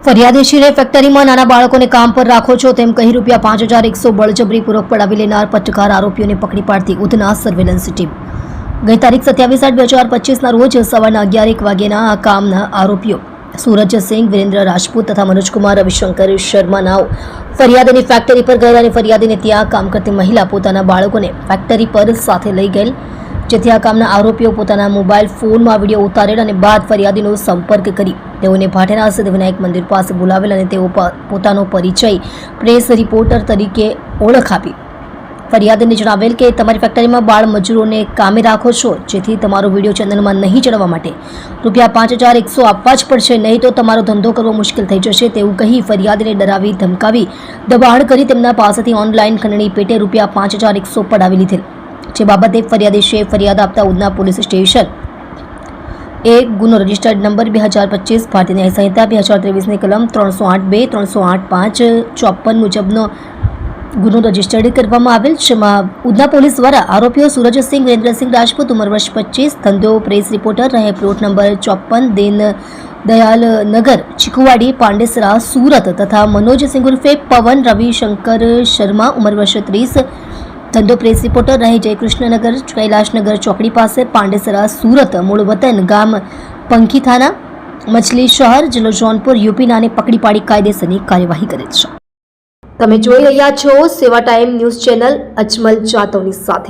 ફરિયાદીશીરે ફેક્ટરીમાં નાના બાળકોને કામ પર રાખો છો તેમ કહી રૂપિયા પાંચ હજાર એકસો બળજબરીપૂર્વક પડાવી લેનાર પટકાર આરોપીઓને પકડી પાડતી ઉધના સર્વેલન્સ ટીમ ગઈ તારીખ સત્યાવીસ આઠ બે હજાર પચીસના રોજ સવારના અગિયાર એક વાગ્યાના આ કામના આરોપીઓ સૂરજસિંહ વિરેન્દ્ર રાજપૂત તથા મનોજકુમાર રવિશંકર શર્મા નાઓ ફરિયાદીની ફેક્ટરી પર ગયેલા અને ફરિયાદીને ત્યાં કામ કરતી મહિલા પોતાના બાળકોને ફેક્ટરી પર સાથે લઈ ગયેલ જેથી આ કામના આરોપીઓ પોતાના મોબાઈલ ફોનમાં વીડિયો ઉતારેલ અને બાદ ફરિયાદીનો સંપર્ક કરી. તેઓને ભાટેના સિદ્ધવિનાયક મંદિર પાસે બોલાવેલ અને તેઓ પોતાનો પરિચય પ્રેસ રિપોર્ટર તરીકે ઓળખ આપી. ફરિયાદીને જણાવેલ કે, તમારી ફેક્ટરીમાં બાળ મજૂરોને કામે રાખો છો, જેથી તમારો વીડિયો ચેનલમાં નહીં ચડવા માટે. રૂપિયા પાંચ હજાર એકસો આપવા જ પડશે, નહીં તો તમારો ધંધો કરવો મુશ્કેલ થઈ જશે, તેવું કહી ફરિયાદીને ડરાવી, ધમકાવી, દબાણ કરી તેમના પાસેથી ઓનલાઈન ખંડણી પેટે રૂપિયા પાંચ હજાર એકસો પડાવી લીધેલ. જે બાબતે ફરિયાદીશે ફરિયાદ આપતા ઉધના પોલીસ સ્ટેશન. એક ગુનો રજિસ્ટર્ડ નંબર બે હજાર પચીસ ભારતીય ન્યાય સંહિતા બે હજાર ત્રેવીસની કલમ ત્રણસો આઠ બે, ત્રણસો આઠ પાંચ, ચોપન મુજબનો ગુનો રજીસ્ટર્ડ કરવામાં આવેલ, જેમાં ઉધના પોલીસ દ્વારા આરોપીઓ સુરજસિંહ વિરેન્દ્રસિંહ રાજપૂત, ઉંમર વર્ષ પચીસ, ધંધો પ્રેસ રિપોર્ટર, રહે પ્લોટ નંબર ચોપન, દિન દયાલ નગર ચીકુવાડી પાંડેસરા, સુરત, તથા મનોજસિંહ ઉર્ફે પવન રવિશંકર શર્મા, ઉંમર વર્ષ ત્રીસ ધંધો પ્રેસ રિપોર્ટર રહે જયકૃષ્ણનગર, કૈલાશનગર ચોકડી પાસે પાંડેસરા, સુરત મૂળ વતન ગામ પંખી થાના મછલી શહેર, જિલ્લો જોનપુર, યુપીના પકડી પાડી કાયદેસરની કાર્યવાહી કરે છે. તમે જોઈ રહ્યા છો Seva time news channel Ajmal જાતવની સાથે.